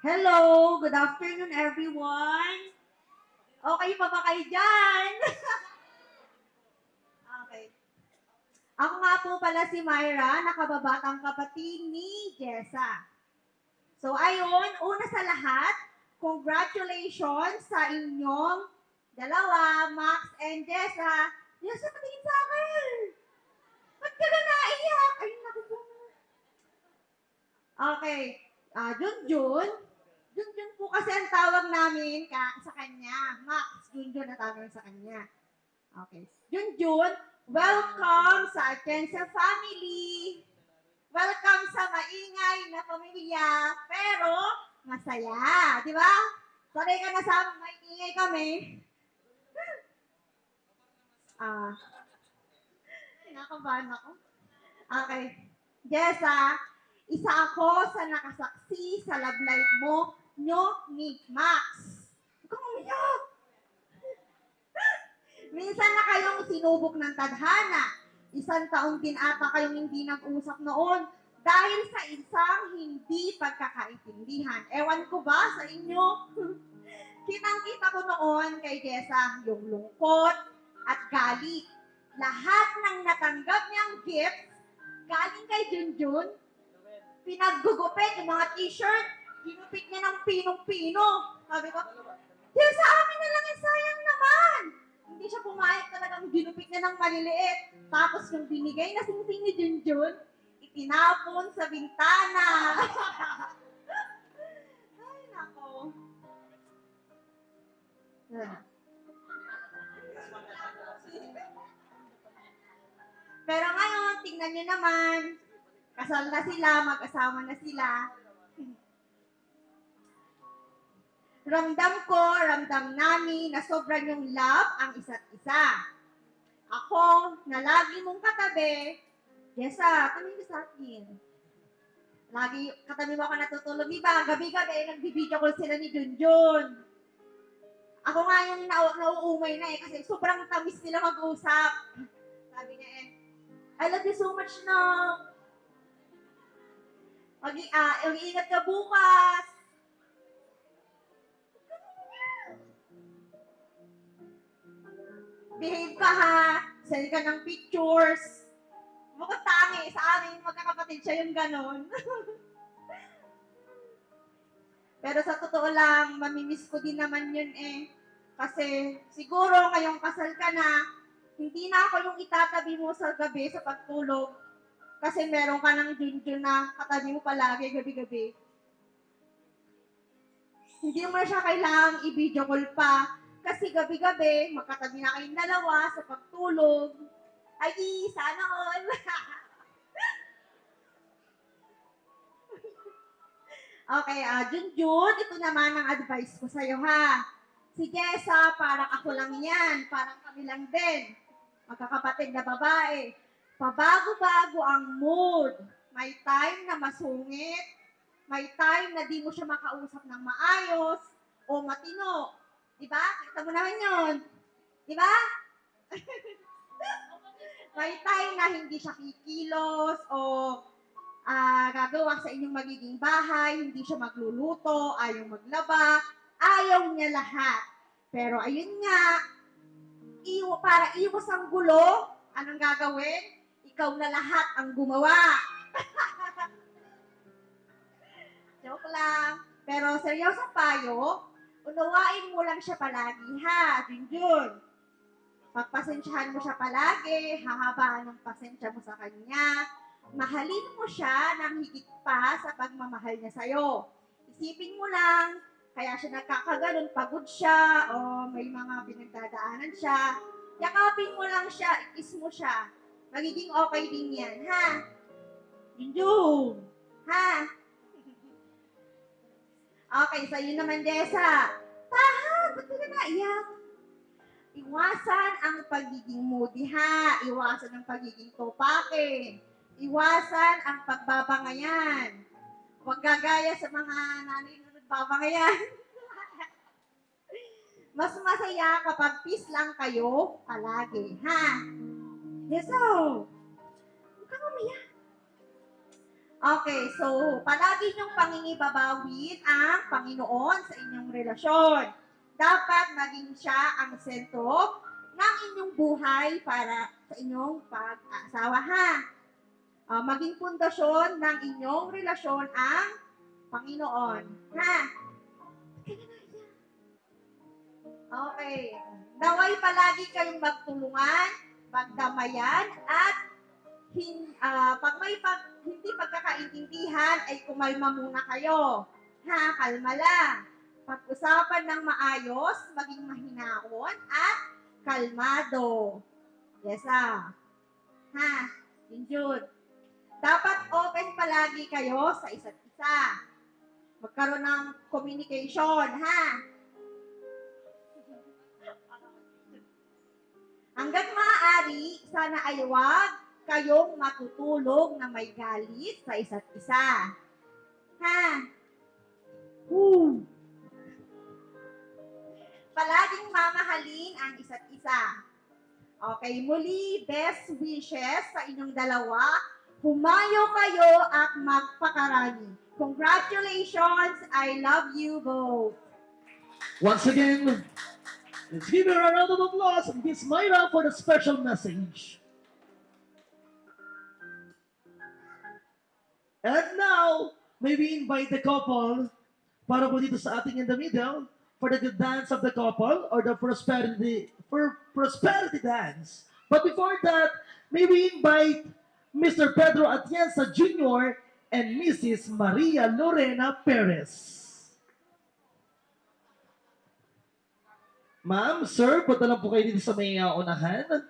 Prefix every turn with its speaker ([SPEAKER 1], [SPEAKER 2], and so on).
[SPEAKER 1] Hello, good afternoon everyone. Okay pa ba kayo dyan? okay. Ako nga po pala si Myra, nakababatang kapatid ni Jessa. So ayun, una sa lahat, congratulations sa inyong dalawa, Max and Jessa. Jessa, patingin sa akin. Ba't ka na naiyak? Ay, naku. Okay. Ah, Junjun. Junjun po kasi ang tawag namin ka, sa kanya. Max, Junjun na tawag sa kanya. Okay. Junjun, welcome sa Atensa family. Welcome sa maingay na pamilya, pero masaya. Di ba? Sanay ka na sa maingay kami. Ah, Kinakabahan ako. Okay. Jessa, isa ako sa nakasaksi sa love life mo, nyo ni Max. Huwag kang umiyak. Minsan na kayong sinubok ng tadhana. Isang taon din ata kayong hindi nag-usap noon dahil sa isang hindi pagkakaintindihan. Ewan ko ba sa inyo? Kitang-kita ko noon kay Jessa yung lungkot at galit. Lahat ng natanggap niyang gifts galing kay Junjun. Pinaggugupit yung mga t-shirt. Ginupit niya ng pinong-pino. Sabi ko, Diyos, sa amin na lang yung sayang naman. Hindi siya pumayag talagang ginupit niya ng maliliit. Tapos yung binigay na singsing ni Junjun, itinapon sa bintana. Ay, nako. Ah. Pero ngayon, tingnan niyo naman, kasal na sila, mag-asawa na sila. Ramdam ko, ramdam namin na sobrang yung love ang isa't isa. Ako, na lagi mong katabi, Jessa, tumingin ka sa akin. Lagi katabi mo ako natutulog. Di ba? Gabi-gabi, nagbibideo call sila ni Junjun. Ako nga yung na nauumay na eh kasi sobrang tamis nila mag-usap. Sabi niya eh, I love you so much. Mag ah, mag-iingat ka bukas. Behave ka ha. Send ka ng pictures. Bukod tangi, sa amin magkakapatid siya yung ganon. Pero sa totoo lang, mamimiss ko din naman yun eh. Kasi siguro ngayong kasal ka na, hindi na ako yung itatabi mo sa gabi sa pagtulog. Kasi meron ka ng junjun na katabi mo palagi gabi-gabi. Hindi mo na siya kailangang i-video call pa. Kasi gabi-gabi, magkatabi na kayong dalawa sa pagtulog. Ay, sana all. okay, ah, Junjun, ito naman ang advice ko sa'yo ha. Si Jessa, parang ako lang yan. Parang kami lang din. Magkakapatid na babae. Pabago-bago ang mood. May time na masungit. May time na di mo siya makausap ng maayos o matino. Diba? Kita mo naman yun. Diba? May time na hindi siya kikilos o ah, gagawa sa inyong magiging bahay, hindi siya magluluto, ayaw maglaba, ayaw niya lahat. Pero ayun nga, iwa, para iwas ang gulo, anong gagawin? Ikaw na lahat ang gumawa. Joke lang. Pero seryoso payo, unawain mo lang siya palagi ha, Junjun. Pagpasensyahan mo siya palagi, hahabaan ng pasensya mo sa kanya. Mahalin mo siya ng higit pa sa pagmamahal niya sa'yo. Isipin mo lang, kaya siya nagkakaganon, pagod siya, o may mga pinagdadaanan siya. Yakapin mo lang siya, ikis mo siya. Magiging okay din yan, ha? Junjun! Ha? Okay, sa'yo naman, Desa. Taha, ba't ka na naiyak? Iwasan ang pagiging moody ha. Iwasan ang pagiging topake. Iwasan ang pagbabangayan. Huwag gagaya sa mga nanay na nagbabangayan. Mas masaya kapag peace lang kayo palagi, ha? Yes, oh. Okay, so palagi niyong pangingibabawin ang Panginoon sa inyong relasyon. Dapat maging siya ang sentro ng inyong buhay para sa inyong pag-asawa, ha? Ah, maging pundasyon ng inyong relasyon ang Panginoon, ha? Okay. Naway palagi kayong magtulungan, magdamayan, at hin, ah, pag may pag, hindi pagkakaintindihan, ay kumalma muna kayo. Ha, kalma lang. Pag-usapan ng maayos, maging mahinaon, at kalmado. Yes, ah. Ha, Jude. Dapat open palagi kayo sa isa't isa. Magkaroon ng communication, ha? Hanggat maaari, sana ay huwag kayong matutulog na may galit sa isa't isa. Ha? Woo! Palaging mamahalin ang isa't isa. Okay, muli, best wishes sa inyong dalawa. Humayo kayo at magpakarami. Congratulations! I love you both.
[SPEAKER 2] Once again, let's give her a round of applause, Miss Myra, for the special message. And now, may we invite the couple para po dito sa ating in the middle for the good dance of the couple or the prosperity for prosperity dance. But before that, may we invite Mr. Pedro Atienza Jr. and Mrs. Maria Lorena Perez. Ma'am, sir, punta lang po kayo dito sa may uh, unahan.